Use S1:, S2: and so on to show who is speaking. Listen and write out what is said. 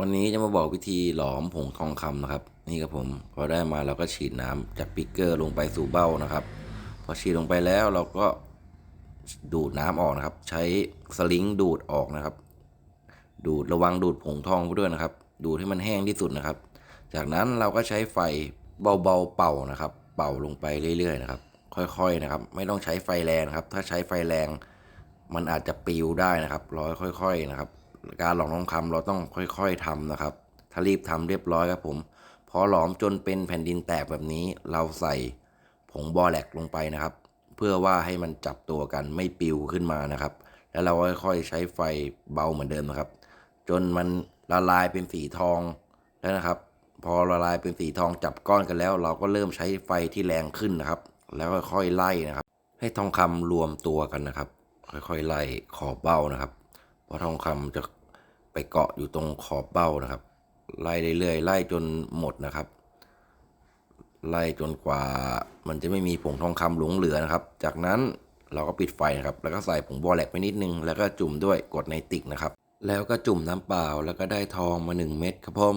S1: วันนี้จะมาบอกวิธีหลอมผงทองคำนะครับ นี่ครับผมพอได้มาเราก็ฉีดน้ำจากปิกเกอร์ลงไปสู่เบ้านะครับ พอฉีดลงไปแล้วเราก็ดูดน้ำออกนะครับ ใช้สลิงดูดออกนะครับ ดูดระวังดูดผงทองไปด้วยนะครับ ดูดให้มันแห้งที่สุดนะครับ จากนั้นเราก็ใช้ไฟเบาๆเป่านะครับ เป่าลงไปเรื่อยๆนะครับ ค่อยๆนะครับ ไม่ต้องใช้ไฟแรงครับ ถ้าใช้ไฟแรง มันอาจจะปิวได้นะครับร้อยค่อย ๆ นะครับ การหลอมทองคำเราต้องค่อยๆทำนะครับ ถ้ารีบทำเรียบร้อยครับผม พอหลอมจนเป็นแผ่นดินแตกแบบนี้ เราใส่ผงบอแลกลงไปนะครับ เพื่อว่าให้มันจับตัวกันไม่ปิวขึ้นมานะครับ แล้วเราค่อยๆใช้ไฟเบาเหมือนเดิมนะครับ จนมันละลายเป็นสีทองแล้วนะครับ พอละลายเป็นสีทองจับก้อนกันแล้ว เราก็เริ่มใช้ไฟที่แรงขึ้นนะครับ แล้วค่อยๆไล่นะครับ ให้ทองคำรวมตัวกันนะครับ ค่อยๆไล่ขอบเบ้านะครับ พราะทองคำจะไปเกาะอยู่ตรงขอบเบ้านะครับ ไล่เรื่อยๆไล่จนหมดนะครับ ไล่จนกว่ามันจะไม่มีผงทองคำหลงเหลือนะครับ จากนั้นเราก็ปิดไฟนะครับ แล้วก็ใส่ผงบอแลกไปนิดนึง แล้วก็จุ่มด้วยกดในติกนะครับ แล้วก็จุ่มน้ำเปล่า แล้วก็ได้ทองมา 1 เม็ดครับผม